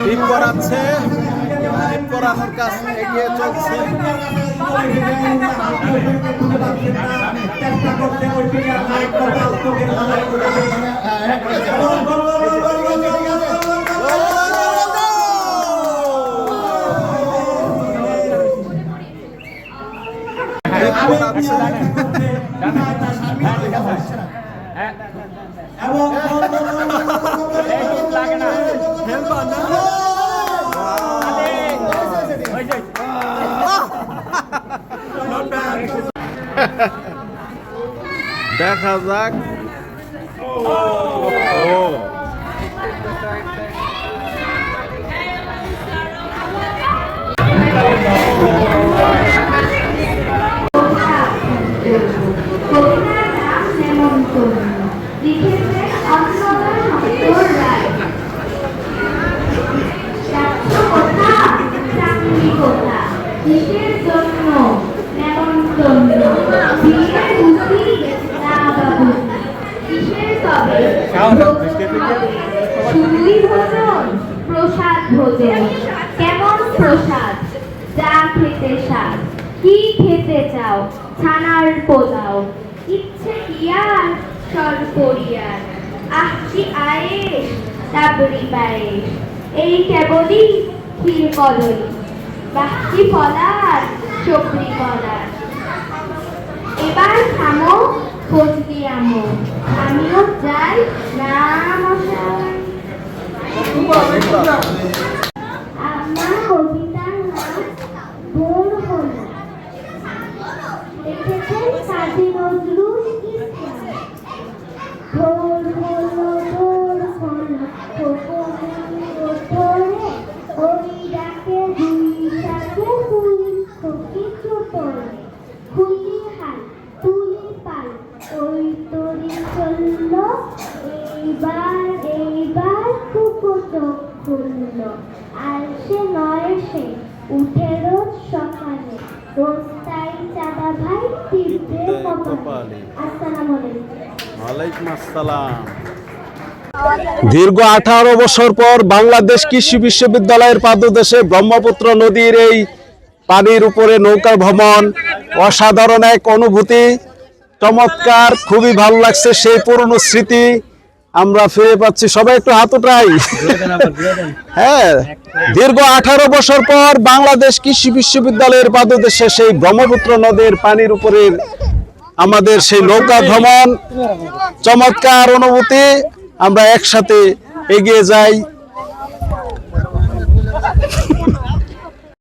টিপ করাচ্ছে টিপ করানোর কাজ এগিয়ে চলছে টিপ করাচ্ছে হেলপার না দেখা যাক। ও। কবিতার নাম শুধুই ভোজন, প্রসাদ ভোজন। কেমন প্রসাদ? যা খেতে স্বাদ। কি খেতে চাও? ছানার পোলাও। ইচ্ছে কি আর সরপরিয়ার আহছি আয়েস তাবরি পায়েস এই কেবলই ক্ষীর কদলি বাহ্যি পলার চকরি পলার এবার থামো খোঁজ দিয়ামো আমিও যাই না মশাই আমার কবিতার নাম আর সে নয় সে উঠে রোজ সকালে। রোজ তাই চাঁদা ভাই কপালে। আসসালামু আলাইকুম। ওয়ালাইকুম আসসালাম। দীর্ঘ আঠারো বছর পর বাংলাদেশ কৃষি বিশ্ববিদ্যালয়ের পাদদেশে ব্রহ্মপুত্র নদীর এই পানির উপরে নৌকা ভ্রমণ অসাধারণ এক অনুভূতি। চমৎকার খুবই ভালো লাগছে সেই পুরনো স্মৃতি। আমরা ফিরে পাচ্ছি, সবাই একটু হাত উঠাই। হ্যাঁ দীর্ঘ আঠারো বছর পর বাংলাদেশ কৃষি বিশ্ববিদ্যালয়ের পাদদেশে সেই ব্রহ্মপুত্র নদের পানির উপরে আমাদের সেই নৌকা ভ্রমণ। চমৎকার অনুভূতি, আমরা একসাথে এগিয়ে যাই।